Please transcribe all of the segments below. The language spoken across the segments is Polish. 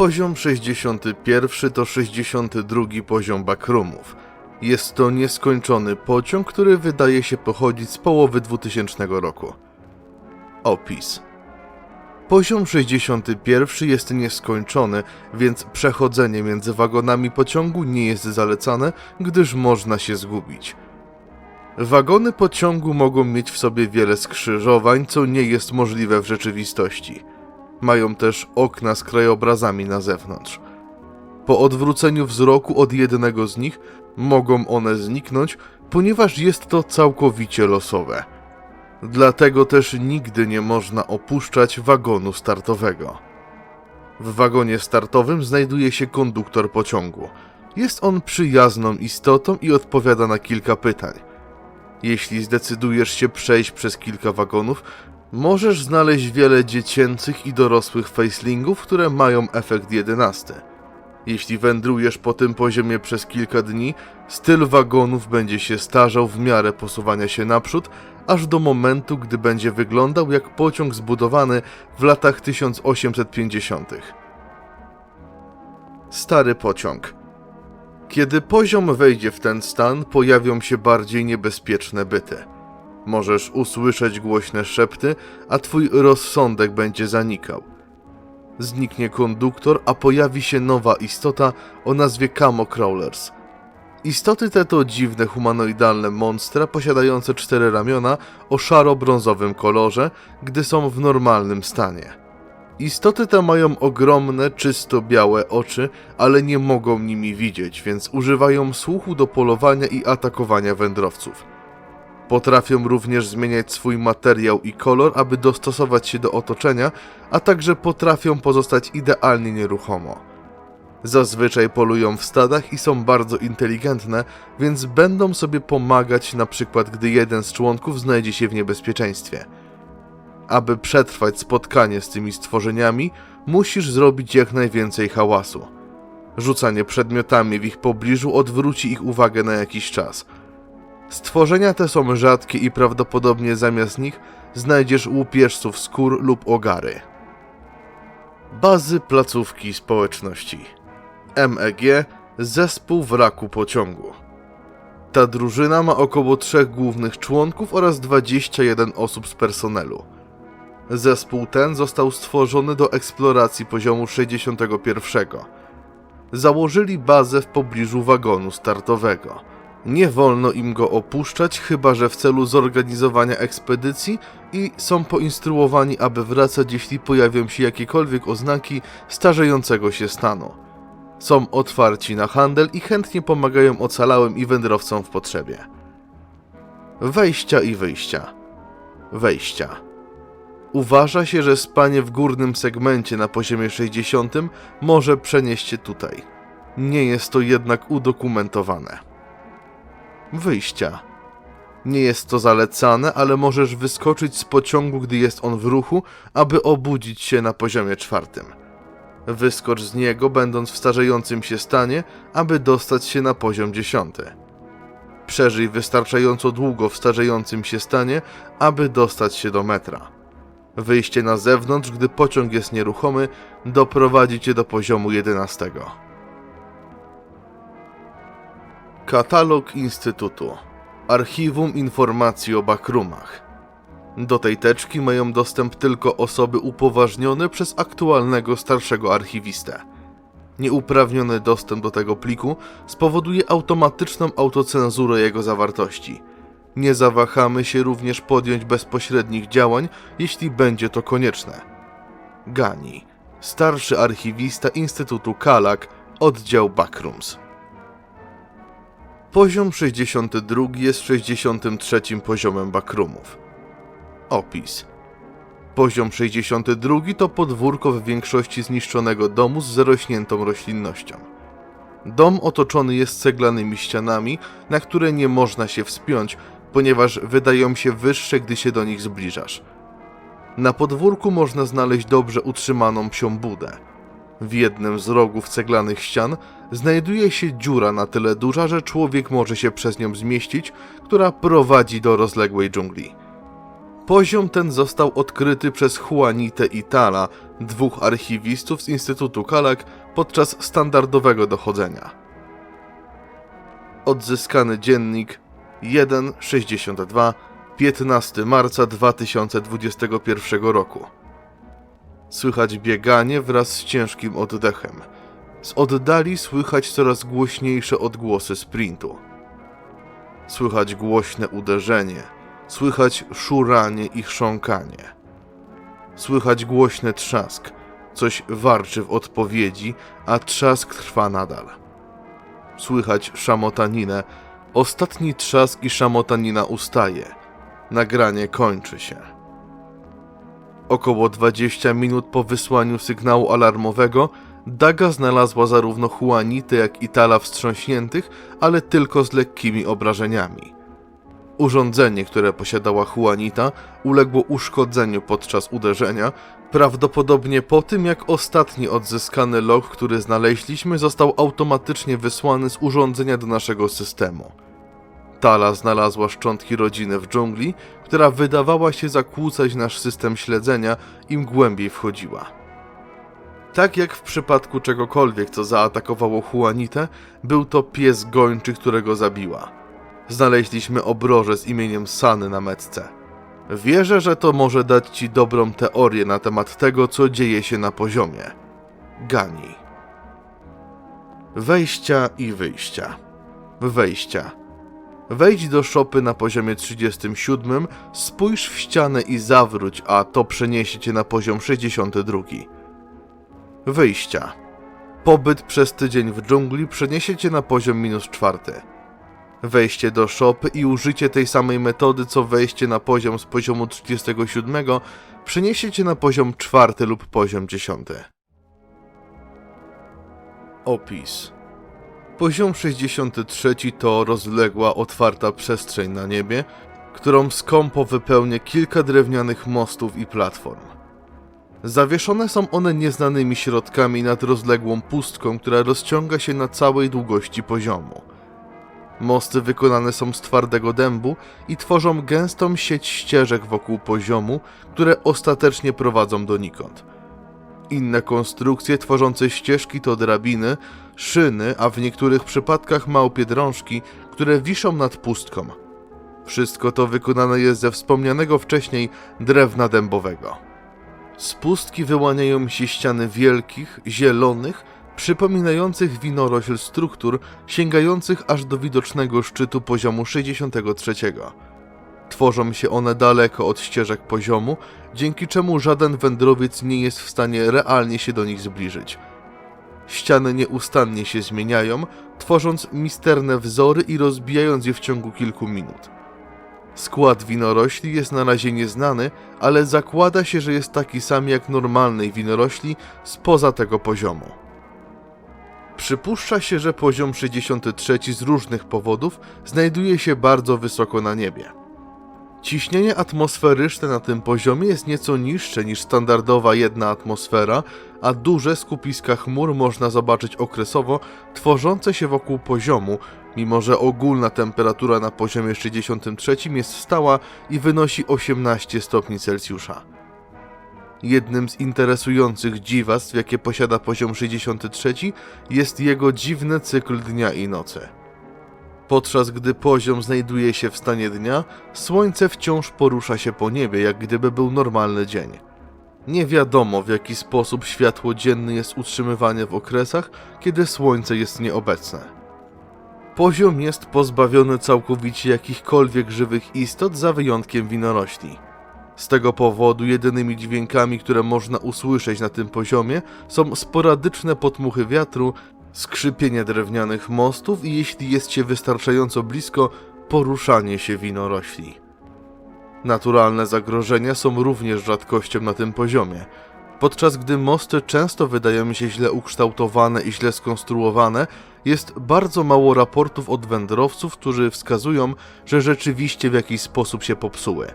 Poziom 61 to 62 poziom backroomów. Jest to nieskończony pociąg, który wydaje się pochodzić z połowy 2000 roku. Opis. Poziom 61 jest nieskończony, więc przechodzenie między wagonami pociągu nie jest zalecane, gdyż można się zgubić. Wagony pociągu mogą mieć w sobie wiele skrzyżowań, co nie jest możliwe w rzeczywistości. Mają też okna z krajobrazami na zewnątrz. Po odwróceniu wzroku od jednego z nich mogą one zniknąć, ponieważ jest to całkowicie losowe. Dlatego też nigdy nie można opuszczać wagonu startowego. W wagonie startowym znajduje się konduktor pociągu. Jest on przyjazną istotą i odpowiada na kilka pytań. Jeśli zdecydujesz się przejść przez kilka wagonów, możesz znaleźć wiele dziecięcych i dorosłych facelingów, które mają efekt 11. Jeśli wędrujesz po tym poziomie przez kilka dni, styl wagonów będzie się starzał w miarę posuwania się naprzód, aż do momentu, gdy będzie wyglądał jak pociąg zbudowany w latach 1850. Stary pociąg. Kiedy poziom wejdzie w ten stan, pojawią się bardziej niebezpieczne byty. Możesz usłyszeć głośne szepty, a twój rozsądek będzie zanikał. Zniknie konduktor, a pojawi się nowa istota o nazwie Camo Crawlers. Istoty te to dziwne humanoidalne monstra posiadające cztery ramiona o szaro-brązowym kolorze, gdy są w normalnym stanie. Istoty te mają ogromne, czysto białe oczy, ale nie mogą nimi widzieć, więc używają słuchu do polowania i atakowania wędrowców. Potrafią również zmieniać swój materiał i kolor, aby dostosować się do otoczenia, a także potrafią pozostać idealnie nieruchomo. Zazwyczaj polują w stadach i są bardzo inteligentne, więc będą sobie pomagać, na przykład gdy jeden z członków znajdzie się w niebezpieczeństwie. Aby przetrwać spotkanie z tymi stworzeniami, musisz zrobić jak najwięcej hałasu. Rzucanie przedmiotami w ich pobliżu odwróci ich uwagę na jakiś czas. Stworzenia te są rzadkie i prawdopodobnie zamiast nich znajdziesz łupieżców skór lub ogary. Bazy placówki społeczności MEG Zespół wraku pociągu. Ta drużyna ma około trzech głównych członków oraz 21 osób z personelu. Zespół ten został stworzony do eksploracji poziomu 61. Założyli bazę w pobliżu wagonu startowego. Nie wolno im go opuszczać, chyba że w celu zorganizowania ekspedycji i są poinstruowani, aby wracać, jeśli pojawią się jakiekolwiek oznaki starzejącego się stanu. Są otwarci na handel i chętnie pomagają ocalałym i wędrowcom w potrzebie. Wejścia i wyjścia. Wejścia. Uważa się, że spanie w górnym segmencie na poziomie 60 może przenieść się tutaj. Nie jest to jednak udokumentowane. Wyjścia. Nie jest to zalecane, ale możesz wyskoczyć z pociągu, gdy jest on w ruchu, aby obudzić się na poziomie czwartym. Wyskocz z niego, będąc w starzejącym się stanie, aby dostać się na poziom dziesiąty. Przeżyj wystarczająco długo w starzejącym się stanie, aby dostać się do metra. Wyjście na zewnątrz, gdy pociąg jest nieruchomy, doprowadzi cię do poziomu 11. Katalog Instytutu Archiwum Informacji o Backroomach Do tej teczki mają dostęp tylko osoby upoważnione przez aktualnego starszego archiwistę. Nieuprawniony dostęp do tego pliku spowoduje automatyczną autocenzurę jego zawartości. Nie zawahamy się również podjąć bezpośrednich działań, jeśli będzie to konieczne. Gani, starszy archiwista Instytutu Kalak, oddział Backrooms. Poziom 62 jest 63 poziomem backroomów. Opis. Poziom 62 to podwórko w większości zniszczonego domu z zarośniętą roślinnością. Dom otoczony jest ceglanymi ścianami, na które nie można się wspiąć, ponieważ wydają się wyższe, gdy się do nich zbliżasz. Na podwórku można znaleźć dobrze utrzymaną psią budę. W jednym z rogów ceglanych ścian znajduje się dziura na tyle duża, że człowiek może się przez nią zmieścić, która prowadzi do rozległej dżungli. Poziom ten został odkryty przez Juanitę Itala dwóch archiwistów z Instytutu Kalak podczas standardowego dochodzenia. Odzyskany dziennik 1.62 15 marca 2021 roku. Słychać bieganie wraz z ciężkim oddechem. Z oddali słychać coraz głośniejsze odgłosy sprintu. Słychać głośne uderzenie, słychać szuranie i chrząkanie. Słychać głośny trzask, coś warczy w odpowiedzi, a trzask trwa nadal. Słychać szamotaninę, ostatni trzask i szamotanina ustaje. Nagranie kończy się. Około 20 minut po wysłaniu sygnału alarmowego Daga znalazła zarówno Juanitę, jak i Tala wstrząśniętych, ale tylko z lekkimi obrażeniami. Urządzenie, które posiadała Juanita, uległo uszkodzeniu podczas uderzenia, prawdopodobnie po tym, jak ostatni odzyskany log, który znaleźliśmy, został automatycznie wysłany z urządzenia do naszego systemu. Tala znalazła szczątki rodziny w dżungli, która wydawała się zakłócać nasz system śledzenia, im głębiej wchodziła. Tak jak w przypadku czegokolwiek, co zaatakowało Juanitę, był to pies gończy, którego zabiła. Znaleźliśmy obroże z imieniem Sany na metce. Wierzę, że to może dać Ci dobrą teorię na temat tego, co dzieje się na poziomie. Gani. Wejścia i wyjścia. Wejścia. Wejdź do szopy na poziomie 37, spójrz w ścianę i zawróć, a to przeniesie cię na poziom 62. Wyjścia. Pobyt przez tydzień w dżungli przeniesie cię na poziom minus czwarty. Wejście do szopy i użycie tej samej metody co wejście na poziom z poziomu 37 przeniesie cię na poziom czwarty lub poziom dziesiąty. Opis. Poziom 63 to rozległa, otwarta przestrzeń na niebie, którą skąpo wypełnia kilka drewnianych mostów i platform. Zawieszone są one nieznanymi środkami nad rozległą pustką, która rozciąga się na całej długości poziomu. Mosty wykonane są z twardego dębu i tworzą gęstą sieć ścieżek wokół poziomu, które ostatecznie prowadzą donikąd. Inne konstrukcje tworzące ścieżki to drabiny, szyny, a w niektórych przypadkach małpie drążki, które wiszą nad pustką. Wszystko to wykonane jest ze wspomnianego wcześniej drewna dębowego. Z pustki wyłaniają się ściany wielkich, zielonych, przypominających winorośl struktur, sięgających aż do widocznego szczytu poziomu 63. Tworzą się one daleko od ścieżek poziomu, dzięki czemu żaden wędrowiec nie jest w stanie realnie się do nich zbliżyć. Ściany nieustannie się zmieniają, tworząc misterne wzory i rozbijając je w ciągu kilku minut. Skład winorośli jest na razie nieznany, ale zakłada się, że jest taki sam jak normalnej winorośli spoza tego poziomu. Przypuszcza się, że poziom 63 z różnych powodów znajduje się bardzo wysoko na niebie. Ciśnienie atmosferyczne na tym poziomie jest nieco niższe niż standardowa jedna atmosfera, a duże skupiska chmur można zobaczyć okresowo tworzące się wokół poziomu, mimo że ogólna temperatura na poziomie 63 jest stała i wynosi 18 stopni Celsjusza. Jednym z interesujących dziwactw, jakie posiada poziom 63, jest jego dziwny cykl dnia i nocy. Podczas gdy poziom znajduje się w stanie dnia, słońce wciąż porusza się po niebie, jak gdyby był normalny dzień. Nie wiadomo w jaki sposób światło dzienne jest utrzymywane w okresach, kiedy słońce jest nieobecne. Poziom jest pozbawiony całkowicie jakichkolwiek żywych istot za wyjątkiem winorośli. Z tego powodu jedynymi dźwiękami, które można usłyszeć na tym poziomie są sporadyczne potmuchy wiatru, skrzypienie drewnianych mostów i jeśli jest się wystarczająco blisko, poruszanie się winorośli. Naturalne zagrożenia są również rzadkością na tym poziomie. Podczas gdy mosty często wydają się źle ukształtowane i źle skonstruowane, jest bardzo mało raportów od wędrowców, którzy wskazują, że rzeczywiście w jakiś sposób się popsuły.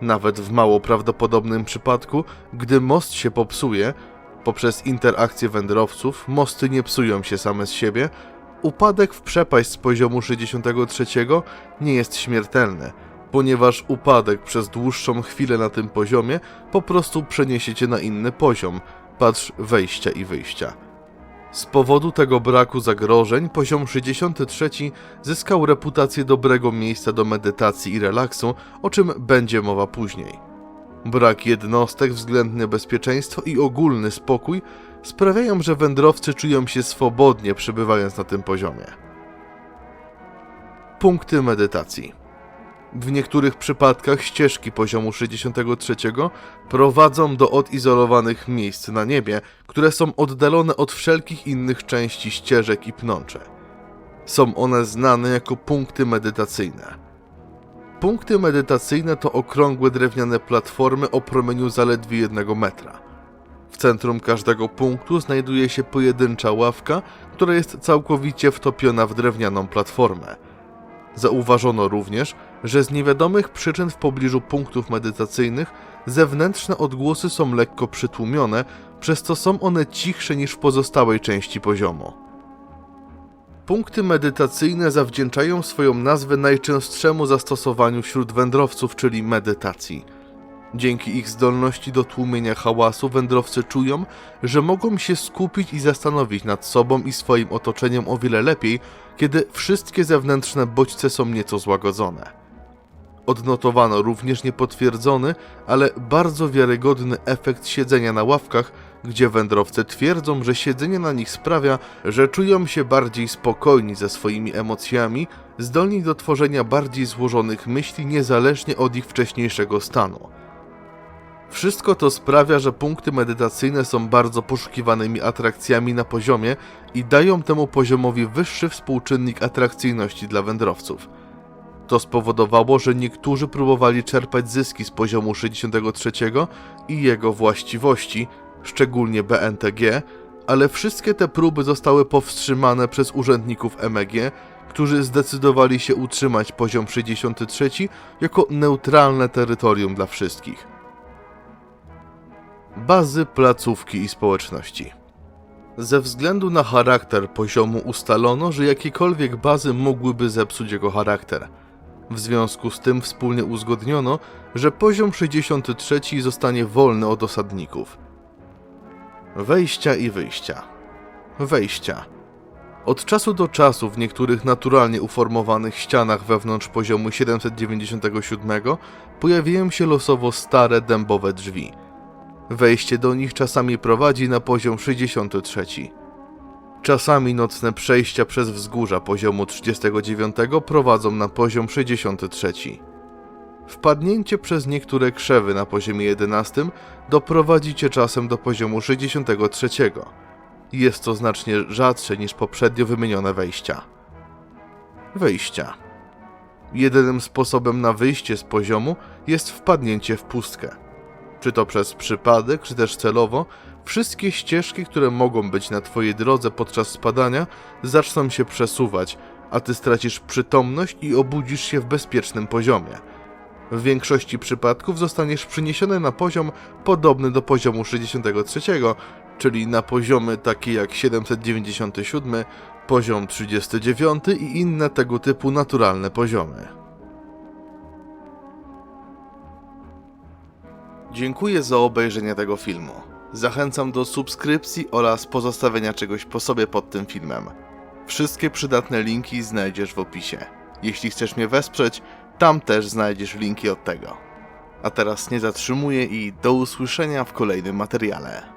Nawet w mało prawdopodobnym przypadku, gdy most się popsuje, poprzez interakcję wędrowców, mosty nie psują się same z siebie, upadek w przepaść z poziomu 63 nie jest śmiertelny, ponieważ upadek przez dłuższą chwilę na tym poziomie po prostu przeniesie cię na inny poziom, patrz wejścia i wyjścia. Z powodu tego braku zagrożeń, poziom 63 zyskał reputację dobrego miejsca do medytacji i relaksu, o czym będzie mowa później. Brak jednostek, względne bezpieczeństwo i ogólny spokój sprawiają, że wędrowcy czują się swobodnie przebywając na tym poziomie. Punkty medytacji. W niektórych przypadkach ścieżki poziomu 63 prowadzą do odizolowanych miejsc na niebie, które są oddalone od wszelkich innych części ścieżek i pnącze. Są one znane jako punkty medytacyjne. Punkty medytacyjne to okrągłe drewniane platformy o promieniu zaledwie jednego metra. W centrum każdego punktu znajduje się pojedyncza ławka, która jest całkowicie wtopiona w drewnianą platformę. Zauważono również, że z niewiadomych przyczyn w pobliżu punktów medytacyjnych zewnętrzne odgłosy są lekko przytłumione, przez co są one cichsze niż w pozostałej części poziomu. Punkty medytacyjne zawdzięczają swoją nazwę najczęstszemu zastosowaniu wśród wędrowców, czyli medytacji. Dzięki ich zdolności do tłumienia hałasu wędrowcy czują, że mogą się skupić i zastanowić nad sobą i swoim otoczeniem o wiele lepiej, kiedy wszystkie zewnętrzne bodźce są nieco złagodzone. Odnotowano również niepotwierdzony, ale bardzo wiarygodny efekt siedzenia na ławkach, gdzie wędrowcy twierdzą, że siedzenie na nich sprawia, że czują się bardziej spokojni ze swoimi emocjami, zdolni do tworzenia bardziej złożonych myśli niezależnie od ich wcześniejszego stanu. Wszystko to sprawia, że punkty medytacyjne są bardzo poszukiwanymi atrakcjami na poziomie i dają temu poziomowi wyższy współczynnik atrakcyjności dla wędrowców. To spowodowało, że niektórzy próbowali czerpać zyski z poziomu 63 i jego właściwości, szczególnie BNTG, ale wszystkie te próby zostały powstrzymane przez urzędników MEG, którzy zdecydowali się utrzymać poziom 63 jako neutralne terytorium dla wszystkich. Bazy, placówki i społeczności. Ze względu na charakter poziomu ustalono, że jakiekolwiek bazy mogłyby zepsuć jego charakter. W związku z tym wspólnie uzgodniono, że poziom 63 zostanie wolny od osadników. Wejścia i wyjścia. Wejścia. Od czasu do czasu w niektórych naturalnie uformowanych ścianach wewnątrz poziomu 797 pojawiają się losowo stare dębowe drzwi. Wejście do nich czasami prowadzi na poziom 63. Czasami nocne przejścia przez wzgórza poziomu 39 prowadzą na poziom 63. Wpadnięcie przez niektóre krzewy na poziomie 11 doprowadzi czasem do poziomu 63. Jest to znacznie rzadsze niż poprzednio wymienione wejścia. Wejścia. Jedynym sposobem na wyjście z poziomu jest wpadnięcie w pustkę. Czy to przez przypadek, czy też celowo, wszystkie ścieżki, które mogą być na Twojej drodze podczas spadania, zaczną się przesuwać, a Ty stracisz przytomność i obudzisz się w bezpiecznym poziomie. W większości przypadków zostaniesz przyniesiony na poziom podobny do poziomu 63, czyli na poziomy takie jak 797, poziom 39 i inne tego typu naturalne poziomy. Dziękuję za obejrzenie tego filmu. Zachęcam do subskrypcji oraz pozostawienia czegoś po sobie pod tym filmem. Wszystkie przydatne linki znajdziesz w opisie. Jeśli chcesz mnie wesprzeć, tam też znajdziesz linki od tego. A teraz nie zatrzymuję i do usłyszenia w kolejnym materiale.